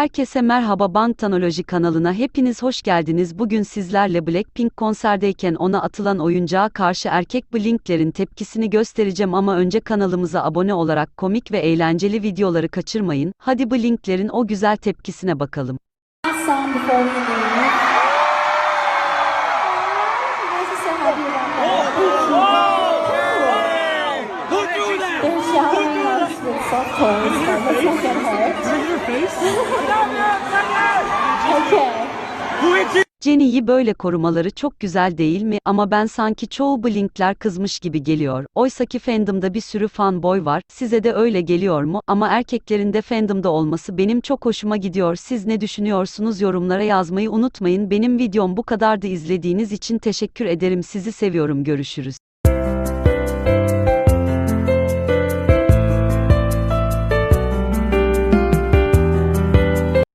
Herkese merhaba Bangtanoloji kanalına hepiniz hoş geldiniz. Bugün sizlerle Blackpink konserdeyken ona atılan oyuncağa karşı erkek Blink'lerin tepkisini göstereceğim ama önce kanalımıza abone olarak komik ve eğlenceli videoları kaçırmayın. Hadi Blink'lerin o güzel tepkisine bakalım. Let's not get hurt. your face? Okay. Jennie'yi böyle korumaları çok güzel değil mi? Ama ben sanki çoğu Blink'ler kızmış gibi geliyor. Oysaki fandomda bir sürü fanboy var. Size de öyle geliyor mu? Ama erkeklerin de fandomda olması benim çok hoşuma gidiyor. Siz ne düşünüyorsunuz? Yorumlara yazmayı unutmayın. Benim videom bu kadardı. İzlediğiniz için teşekkür ederim. Sizi seviyorum. Görüşürüz.